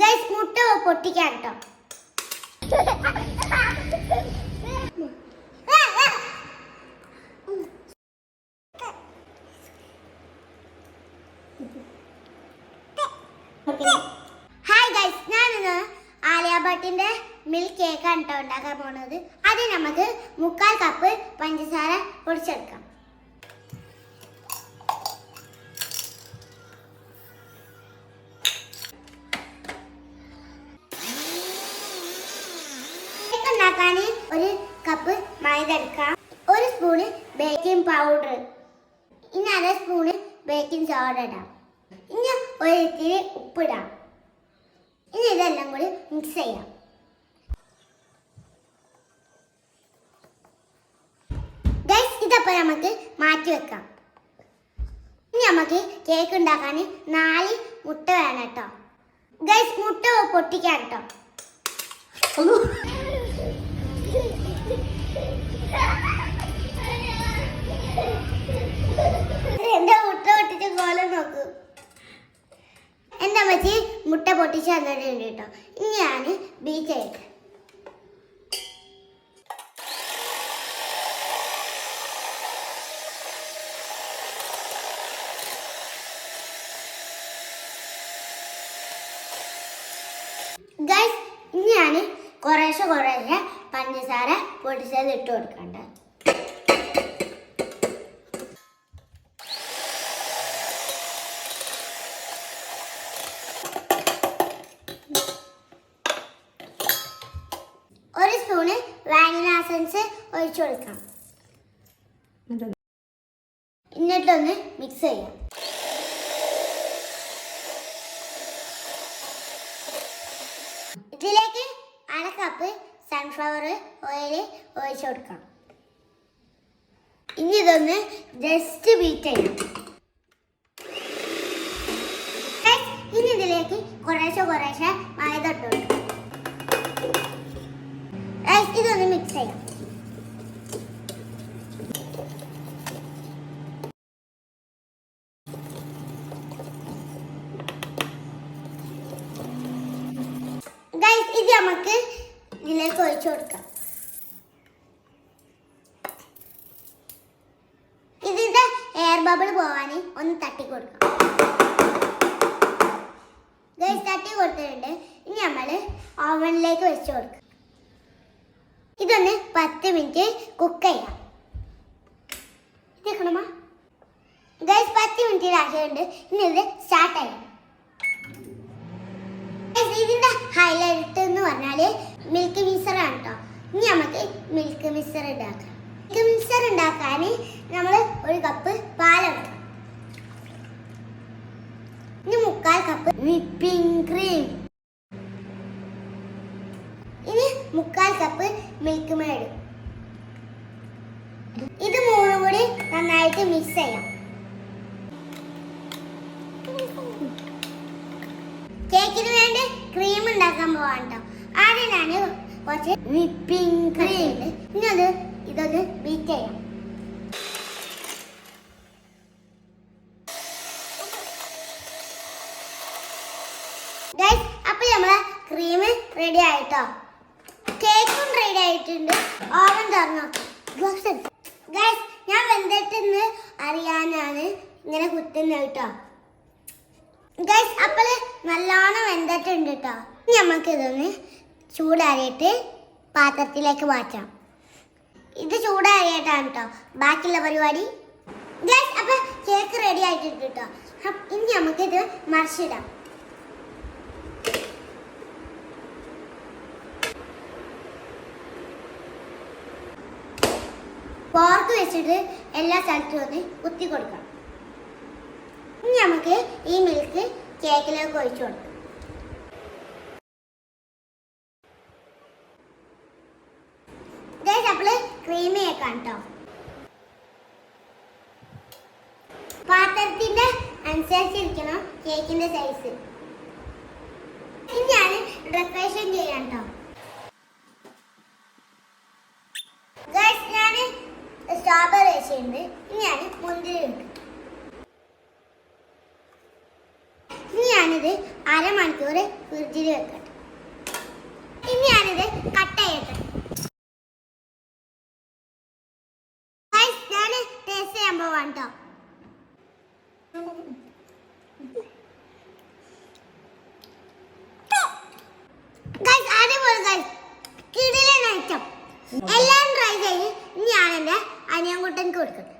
Guys മുട്ട പൊട്ടിക്കാൻ കേട്ടോ ഹായ് ഗൈസ് ഞാനിന്ന് ആലിയ ഭട്ടിന്റെ മിൽക്ക് കേക്കാണ് കേട്ടോ ഉണ്ടാക്കാൻ പോണത്. അത് നമുക്ക് മുക്കാൽ കപ്പ് പഞ്ചസാര പൊടിച്ചെടുക്കാം. ഉണ്ടാക്കാൻ ഒരു കപ്പ് മൈദ എടുക്കാം. ഒരു സ്പൂണ് ബേക്കിംഗ് പൗഡർ ഇനി അര സ്പൂണ് ബേക്കിംഗ് സോഡ ഇടാം. ഇനി ഒരു ഇത്തിരി ഉപ്പിടാം ഇനി ഇതെല്ലാം കൂടി മിക്സ് ചെയ്യാം. ഇതപ്പോൾ നമുക്ക് മാറ്റി വെക്കാം. ഇനി നമുക്ക് കേക്ക് ഉണ്ടാക്കാൻ നാല് മുട്ട വേണം കേട്ടോ. ഗൈസ് മുട്ട പൊട്ടിക്കാം കേട്ടോ. പൊട്ടിച്ച് തന്നിട്ടുണ്ട് കേട്ടോ. ഇനി ഞാൻ ഞാൻ കുറേശ്ശെ കുറേശ്ശെ പഞ്ചസാര പൊടിച്ചത് ഇട്ട് കൊടുക്കണ്ട. ഒരു സ്പൂണ് വാനില എസൻസ് ഒഴിച്ചു കൊടുക്കാം. എന്നിട്ടൊന്ന് മിക്സ് ചെയ്യാം. ഇതിലേക്ക് അര കപ്പ് സൺഫ്ലവർ ഓയിൽ ഒഴിച്ചു കൊടുക്കാം. ഇനി ഇതൊന്ന് ജസ്റ്റ് ബീറ്റ് ചെയ്യണം. ഇനി ഇതിലേക്ക് കുറേശ്ശെ കുറേശ്ശെ മൈദ ഇട്ട് കൊടുക്കാം. ഇതൊന്ന് മിക്സ് ചെയ്യാം. ഇത് നമുക്ക് ഇതിലേക്ക് ഒഴിച്ചു കൊടുക്കാം. ഇതിന്റെ എയർ ബബിൾ പോവാൻ ഒന്ന് തട്ടി കൊടുക്കാം. തട്ടി കൊടുത്തിട്ടുണ്ട്. ഇനി നമ്മൾ ഓവനിലേക്ക് വെച്ച് കൊടുക്കാം. ഇതൊന്ന് പത്ത് മിനിറ്റ് കുക്ക് ചെയ്യാം. ഇതെക്കണമാ? ഗൈസ് പത്ത് മിനിറ്റ് ആക്കിയിട്ടുണ്ട് ഇനി ഇത് സ്റ്റാർട്ട് ചെയ്യാം. ഇതിന്റെ ഹൈലൈറ്റ് എന്ന് പറഞ്ഞാൽ മിൽക്ക് മിക്സർ ആണ് കേട്ടോ ഇനി നമുക്ക് മിൽക്ക് മിക്സർ ഉണ്ടാക്കാം മിൽക്ക് മിക്സർ ഉണ്ടാക്കാൻ നമ്മൾ ഒരു കപ്പ് പാലെടുക്കാം ഇനി മുക്കാൽ കപ്പ് വിപ്പിംഗ് ക്രീം ഇനി മുക്കാൽ കപ്പ് മിൽക്ക് മേഡ് ഇത് മൂന്നും കൂടി നന്നായിട്ട് മിക്സ് ചെയ്യാം. കേക്കിന് വേണ്ടി ക്രീം ഉണ്ടാക്കാൻ പോവാൻ ആദ്യം ഞാൻ കുറച്ച് വിപ്പിംഗ് ക്രീം ഇനി അത് ഇതൊന്ന് ബീറ്റ് ചെയ്യാം. ഗൈസ് അപ്പൊ നമ്മളെ ക്രീം റെഡി ആയിട്ടോ? കേക്കും റെഡി ആയിട്ടുണ്ട്. ഓവൻ തുറന്നു. ഗൈസ് ഞാൻ വെന്തിട്ടെന്ന് അറിയാനാണ് ഇങ്ങനെ കുത്തുന്നത് കേട്ടോ. ഗൈസ് അപ്പോൾ നല്ലോണം വെന്തിട്ടുണ്ട് കേട്ടോ. ഇനി നമുക്ക് ചൂടാറിയിട്ട് പാത്രത്തിലേക്ക് മാറ്റാം. ഇത് ചൂടാറിയിട്ടാണ് കേട്ടോ. ബാക്കിയുള്ള പരിപാടി. ഗൈസ് അപ്പോൾ കേക്ക് റെഡി ആയിട്ടുണ്ട് കേട്ടോ. ഇനി നമുക്കിത് മറിച്ചിടാം. പോർക്ക് വെച്ചിട്ട് എല്ലാ സ്ഥലത്തും ഒന്ന് കുത്തി കൊടുക്കണം. ഇനി നമുക്ക് ഈ മിൽക്ക് കേക്കിലേക്ക് ഒഴിച്ചു കൊടുക്കാം. ക്രീമി ആക്കാം കേട്ടോ പാത്രത്തിന്റെ അനുസരിച്ചിരിക്കണം കേക്കിന്റെ സൈസ് ഇനി ഞാൻ ഡെക്കറേഷൻ ചെയ്യാം കേട്ടോ ഗൈസ് ഞാൻ സ്ട്രോബെറി ഞാൻ മുന്തിരി ഇനി ഞാനിത് അരമണിക്കൂർ മണിക്കൂർ ഫ്രിഡ്ജിൽ വെക്കട്ടെ. ഇനി ഞാനിത് കട്ട്. എല്ലാം только.